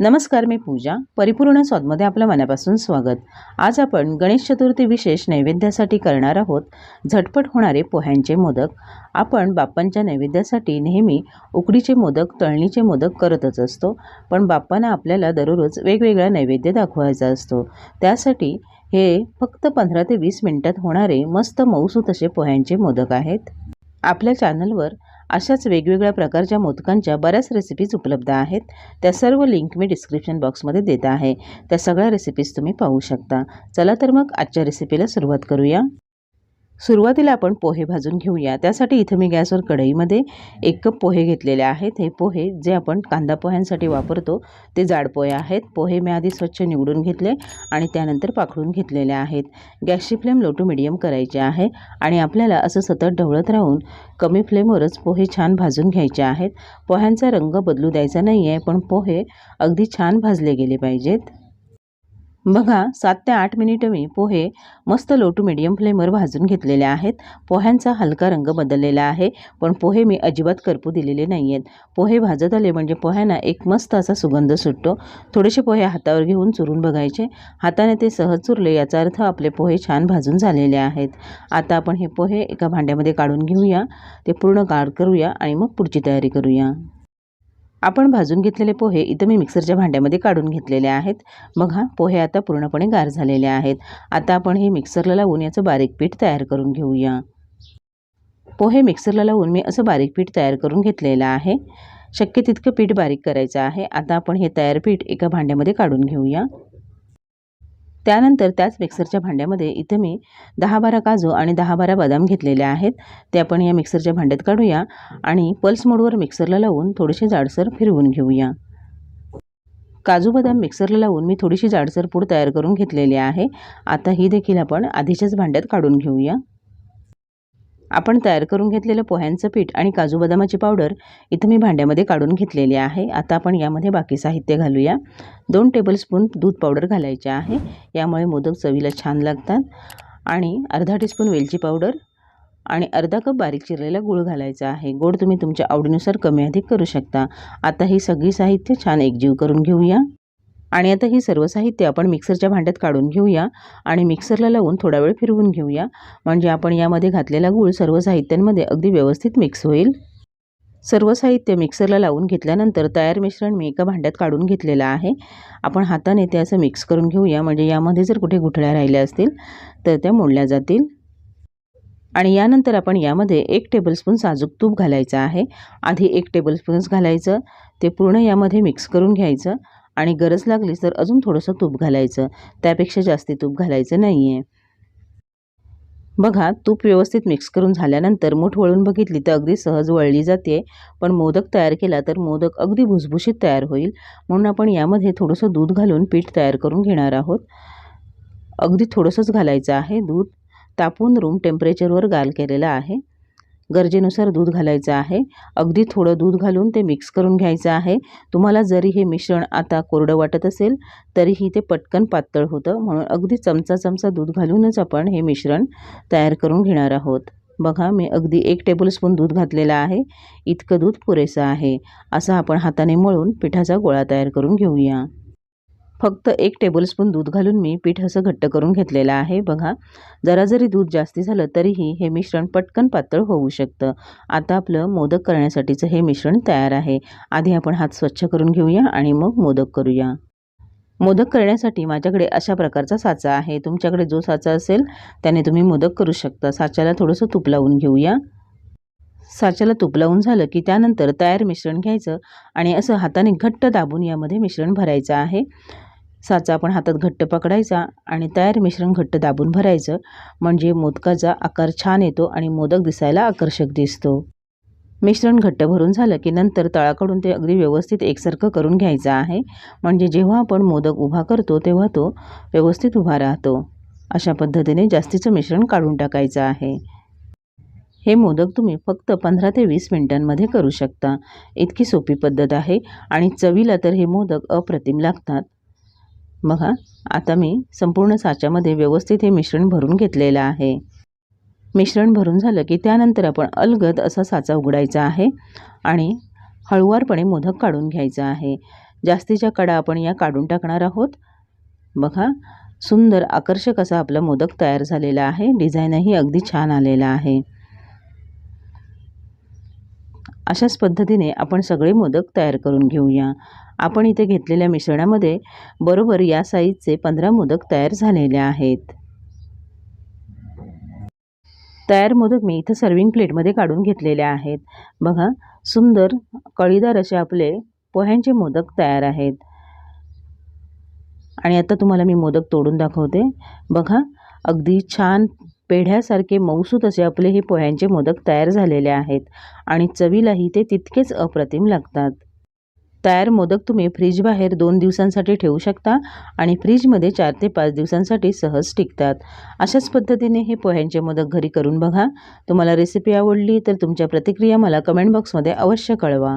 नमस्कार मी पूजा. परिपूर्ण स्वादमध्ये आपलं मनापासून स्वागत. आज आपण गणेश चतुर्थी विशेष नैवेद्यासाठी करणार आहोत. झटपट होणारे पोह्यांचे मोदक. आपण बाप्पांच्या नैवेद्यासाठी नेहमी उकडीचे मोदक तळणीचे मोदक करतच असतो. पण बाप्पांना आपल्याला दररोज वेगवेगळा नैवेद्य दाखवायचा असतो. त्यासाठी हे फक्त पंधरा ते वीस मिनिटात होणारे मस्त मऊसूत असे पोह्यांचे मोदक आहेत. आपल्या चॅनलवर अशाच वेगवेगळ्या प्रकारच्या मोदकांच्या बऱ्याच रेसिपीज उपलब्ध आहेत. त्या सर्व लिंक मी डिस्क्रिप्शन बॉक्समध्ये देत आहे. त्या सगळ्या रेसिपीज तुम्ही पाहू शकता. चला तर मग आजच्या रेसिपीला सुरुवात करूया. सुरुवातीला आपण पोहे भाजून घेऊया. त्यासाठी इथं मी गॅसवर कढईमध्ये एक कप पोहे घेतलेले आहेत. हे पोहे जे आपण कांदा पोह्यांसाठी वापरतो ते जाड पोहे आहेत. पोहे मी आधी स्वच्छ निवडून घेतले आणि त्यानंतर पाखडून घेतलेले आहेत. गॅसची फ्लेम लो टू मिडियम करायची आहे आणि आपल्याला असं सतत ढवळत राहून कमी फ्लेमवरच पोहे छान भाजून घ्यायचे आहेत. पोह्यांचा रंग बदलू द्यायचा नाही आहे पण पोहे अगदी छान भाजले गेले पाहिजेत. बघा सात ते आठ मिनिटं मी पोहे मस्त लो टू मिडियम फ्लेमवर भाजून घेतलेले आहेत. पोह्यांचा हलका रंग बदललेला आहे पण पोहे मी अजिबात करपू दिलेले नाही आहेत पोहे भाजत आले म्हणजे पोह्यांना एक मस्त असा सुगंध सुटतो. थोडेसे पोहे हातावर घेऊन चुरून बघायचे. हाताने ते सहज चुरले याचा अर्थ आपले पोहे छान भाजून झालेले आहेत. आता आपण हे पोहे एका भांड्यामध्ये काढून घेऊया. ते पूर्ण गाळ करूया आणि मग पुढची तयारी करूया. आपण भाजून घेतलेले पोहे इथं मी मिक्सरच्या भांड्यामध्ये काढून घेतलेले आहेत. मग हा पोहे आता पूर्णपणे गार झालेले आहेत. आता आपण हे मिक्सरला लावून याचं बारीक पीठ तयार करून घेऊया. पोहे मिक्सरला लावून मी असं बारीक पीठ तयार करून घेतलेलं आहे. शक्य तितकं पीठ बारीक करायचं आहे. आता आपण हे तयार पीठ एका भांड्यामध्ये काढून घेऊया. त्यानंतर त्याच मिक्सरच्या भांड्यामध्ये इथं मी दहा बारा काजू आणि दहा बारा बदाम घेतलेले आहेत. ते आपण या मिक्सरच्या भांड्यात काढूया आणि पल्स मोडवर मिक्सरला लावून थोडेसे जाडसर फिरवून घेऊया. काजू बदाम मिक्सरला लावून मी थोडीशी जाडसर पूड तयार करून घेतलेली आहे. आता ही देखील आपण आधीच्याच भांड्यात काढून घेऊया. आपण तयार करून घेतलेलं पोह्यांचं पीठ आणि काजू बदामाची पावडर इथं मी भांड्यामध्ये काढून घेतलेली आहे. आता आपण यामध्ये बाकी साहित्य घालूया. दोन टेबलस्पून दूध पावडर घालायचे आहे. यामुळे मोदक चवीला छान लागतात. आणि अर्धा टीस्पून वेलची पावडर आणि अर्धा कप बारीक चिरलेला गूळ घालायचा आहे. गोड तुम्ही तुमच्या आवडीनुसार कमी अधिक करू शकता. आता ही सगळी साहित्य छान एकजीव करून घेऊया. आणि आता हे सर्व साहित्य आपण मिक्सरच्या भांड्यात काढून घेऊया आणि मिक्सरला लावून थोडा वेळ फिरवून घेऊया. म्हणजे आपण यामध्ये घातलेला गूळ सर्व साहित्यांमध्ये अगदी व्यवस्थित मिक्स होईल. सर्व साहित्य मिक्सरला लावून घेतल्यानंतर तयार मिश्रण मी एका भांड्यात काढून घेतलेलं आहे. आपण हाताने ते असं मिक्स करून घेऊया. म्हणजे यामध्ये जर कुठे गुठळ्या राहिल्या असतील तर त्या मोडल्या जातील. आणि यानंतर आपण यामध्ये एक टेबलस्पून साजूक तूप घालायचं आहे. आधी एक टेबलस्पूनच घालायचं. ते पूर्ण यामध्ये मिक्स करून घ्यायचं. आणि गरज लागली तर अजून थोडंसं तूप घालायचं. त्यापेक्षा जास्ती तूप घालायचं नाही आहे बघा तूप व्यवस्थित मिक्स करून झाल्यानंतर मूठ वळून बघितली तर अगदी सहज वळली जाते. पण मोदक तयार केला तर मोदक अगदी भुसभुशीत तयार होईल. म्हणून आपण यामध्ये थोडंसं दूध घालून पीठ तयार करून घेणार आहोत. अगदी थोडंसंच घालायचं आहे दूध. तापून रूम टेम्परेचरवर गाल केलेलं आहे. गरजेनुसार दूध घालायचं आहे. अगदी थोडं दूध घालून ते मिक्स करून घ्यायचं आहे. तुम्हाला जरी हे मिश्रण आता कोरडं वाटत असेल तरीही ते पटकन पातळ होतं. म्हणून अगदी चमचा चमचा दूध घालूनच आपण हे मिश्रण तयार करून घेणार आहोत. बघा मी अगदी एक टेबलस्पून दूध घातलेलं आहे. इतकं दूध पुरेसं आहे. असं आपण हाताने मळून पिठाचा गोळा तयार करून घेऊया. फक्त एक टेबलस्पून दूध घालून मी पीठ असं घट्ट करून घेतलेलं आहे. बघा जरा जरी दूध जास्ती झालं तरीही हे मिश्रण पटकन पातळ होऊ शकतं. आता आपलं मोदक करण्यासाठीचं हे मिश्रण तयार आहे. आधी आपण हात स्वच्छ करून घेऊया आणि मग मोदक करूया. मोदक करण्यासाठी माझ्याकडे अशा प्रकारचा साचा आहे. तुमच्याकडे जो साचा असेल त्याने तुम्ही मोदक करू शकता. साच्याला थोडंसं तूप लावून घेऊया. साच्याला तूप लावून झालं की त्यानंतर तयार मिश्रण घ्यायचं आणि असं हाताने घट्ट दाबून यामध्ये मिश्रण भरायचं आहे. साचा आपण हातात घट्ट पकडायचा आणि तयार मिश्रण घट्ट दाबून भरायचं. म्हणजे मोदकाचा आकार छान येतो आणि मोदक दिसायला आकर्षक दिसतो. मिश्रण घट्ट भरून झालं की नंतर तळाकडून ते अगदी व्यवस्थित एकसारखं करून घ्यायचं आहे. म्हणजे जेव्हा आपण मोदक उभा करतो तेव्हा तो व्यवस्थित उभा राहतो. अशा पद्धतीने जास्तीचं मिश्रण काढून टाकायचं आहे. हे मोदक तुम्ही फक्त पंधरा ते वीस मिनटांमध्ये करू शकता. इतकी सोपी पद्धत आहे आणि चवीला तर हे मोदक अप्रतिम लागतात. बघा आता मी संपूर्ण साच्यामध्ये व्यवस्थित हे मिश्रण भरून घेतलेलं आहे. मिश्रण भरून झालं की त्यानंतर आपण अलगद असा साचा उघडायचा आहे आणि हळुवारपणे मोदक काढून घ्यायचा आहे. जास्तीच्या कडा आपण या काढून टाकणार आहोत. बघा सुंदर आकर्षक असा आपला मोदक तयार झालेला आहे. डिझाईनही अगदी छान आलेला आहे. अशाच पद्धतीने आपण सगळे मोदक तयार करून घेऊया. आपण इथे घेतलेल्या मिश्रणामध्ये बरोबर या साईजचे पंधरा मोदक तयार झालेले आहेत. तयार मोदक मी इथं सर्विंग प्लेटमध्ये काढून घेतलेले आहेत. बघा सुंदर कळीदार असे आपले पोह्यांचे मोदक तयार आहेत. आणि आता तुम्हाला मी मोदक तोडून दाखवते. बघा अगदी छान पेढ्यासारखे मऊसूत असे आपले हे पोह्यांचे मोदक तयार झालेले आहेत आणि चवीलाही ते तितकेच अप्रतिम लागतात. तयार मोदक तुम्ही फ्रीजबाहेर दोन दिवसांसाठी ठेवू शकता आणि फ्रीजमध्ये चार ते पाच दिवसांसाठी सहज टिकतात. अशाच पद्धतीने हे पोह्यांचे मोदक घरी करून बघा. तुम्हाला रेसिपी आवडली तर तुमच्या प्रतिक्रिया मला कमेंट बॉक्समध्ये अवश्य कळवा.